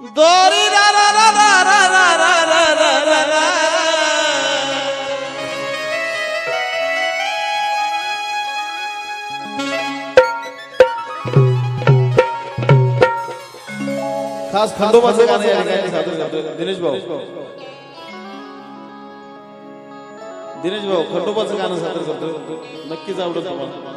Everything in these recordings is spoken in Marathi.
दोरी रा रा रा रा रा रा रा रा रा रा रा. खास खंडोबाचं गाणं या ठिकाणी सादर करतोय दिनेश भाऊ दिनेश भाऊ खंडोबाचं गाणं सादर करतोय नक्कीच आवडत तुम्हाला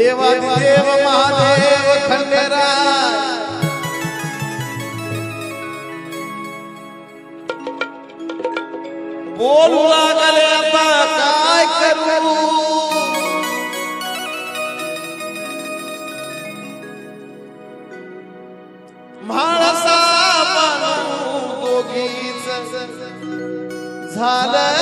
देवादिदेव महादेव खंडेरा बोलू लागले आता काय करू? बनू दोघीच. झालं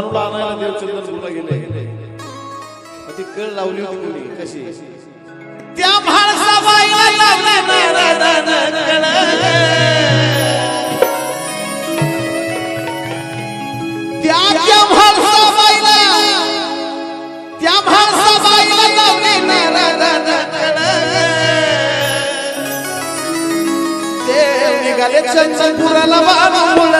बानूला आणायला देवचंद्र चंद्रपूरला गेले. ती कळ लावली होती कोणी? कशी? त्या म्हाळसाबाईला त्या त्या म्हाळसाबाईला त्या म्हाळसाबाईला लावली नारळानं निघाले बाबा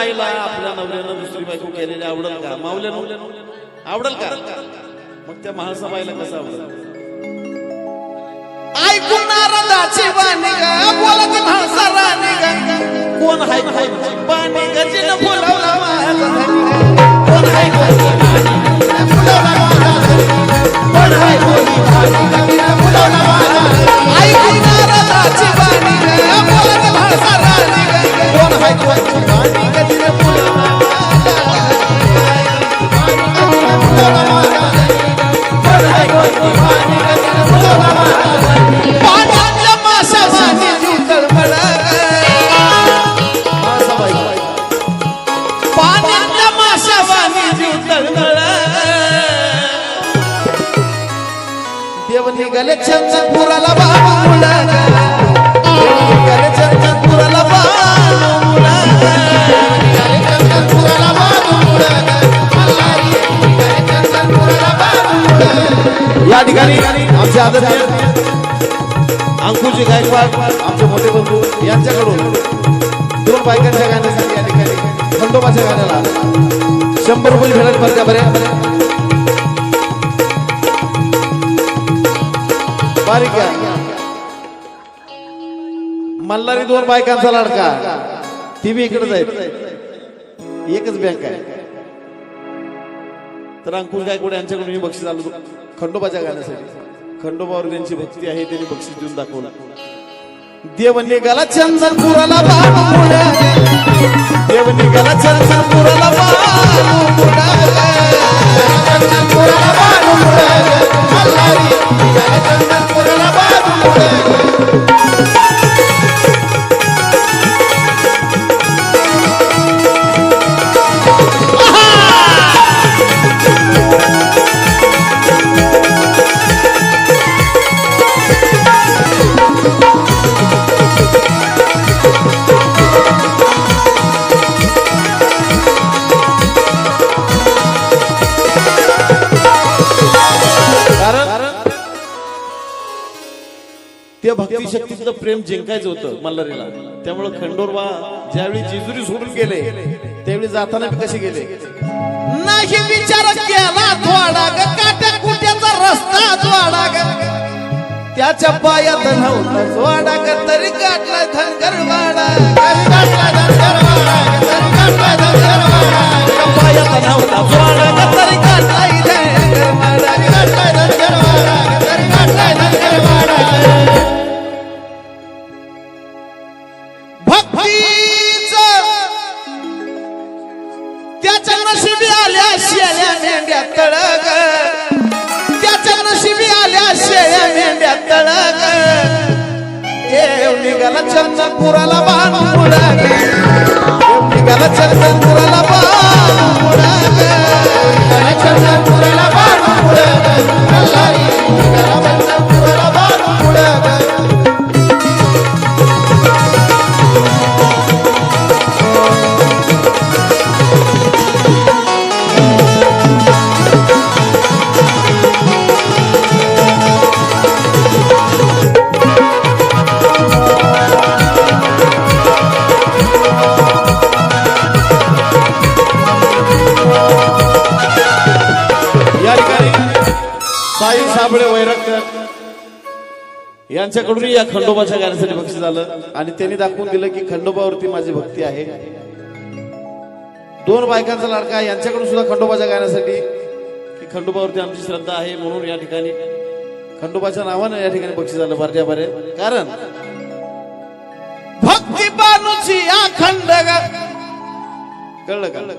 बाईला आपल्या नवऱ्यानं दुसरी बायको केलेली आवडल का? मावल्यानं आवडल का? मग त्या महाळसा बाईला कसं आवडल? ऐकून नारदाची ग बोलत राणी ग. कोण हाय? चंद्रपुराला चंद्रपुराला या ठिकाणी आमचे आदरणीय अंकुशजी गायकवाड आमचे मोठे बंधू यांच्याकडून दोन बायकांच्या गाण्यासाठी या ठिकाणी खंडोबाच्या गाण्याला शंभर रुपये भेटत बरं? मल्हारी दोन बायकांचा लाडका. ती बी इकडेच आहेत एकच बँक आहे. तर अंकुश गायकवाड यांच्याकडून मी बक्षीस आलो खंडोबाच्या गाण्यासाठी. खंडोबावर त्यांची भक्ती आहे त्यांनी बक्षीस देऊन दाखवलं. देव निघाला चंदनपुराला देव निघाला चंदनपुराला त्या भक्ती शक्तीचं प्रेम जिंकायचं होतं मल्हारीला. त्यामुळे खंडोरबा ज्यावेळी जेजुरी सोडून गेले त्यावेळी जाताना कसे गेले? नाही विचार केला थोडा ग काट्या कुट्याचा रस्ता थोडा ग त्याच्या पायात नव्हता जोडा ग तरी काटला धनगर वाडा तरी काटला आल्या शेळ्या मेंढ्या तळग. त्याच्या नशिबी आल्या शेळ्या मेंढ्या तळग. देव निघाला चंद्रपुराला बाण निघाला साबळे वैरक्कर यांच्याकडून या खंडोबाच्या गाण्यासाठी बक्षीस झालं. आणि त्यांनी दाखवून दिलं की खंडोबावरती माझी भक्ती आहे. दोन बायकांचा लाडका यांच्याकडून सुद्धा खंडोबाच्या गाण्यासाठी की खंडोबावरती आमची श्रद्धा आहे म्हणून या ठिकाणी खंडोबाच्या नावानं या ठिकाणी बक्षीस झालं. भारतीय बरे. कारण भक्ती बानुची अखंड कळलं कळलं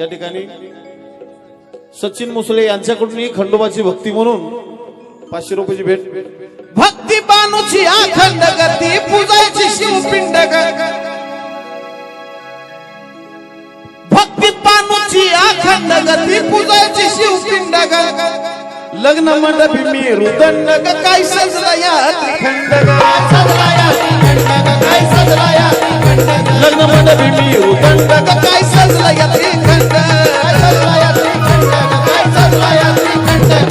या ठिकाणी सचिन मुसळे यांच्याकडूनही खंडोबाची भक्ती म्हणून पाचशे रुपयाची भेट. भक्ती बानूची अखंड गती पूजायची शिवपिंड भक्ती बानूची अखंड गती पूजायची शिवपिंड लग्न मंडपी मी रुदंड काय सजला या त्रिखंड ग, काय सजला या त्रिखंड ग, काय सजला या त्रिखंड ग. लग्न मंडपी मी रुदंड काय सजला या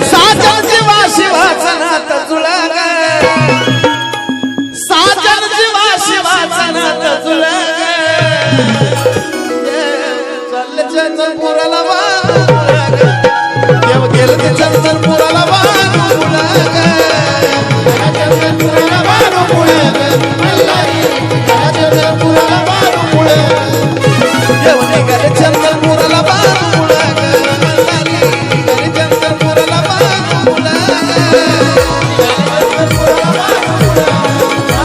साचा जीवा शिवाचा नात जुळा साचा जीवा शिवाचा नात जुळा पुराला वाग देव गेलं ते चंदन पुराला वाग चंदन पुराला वाग पुळा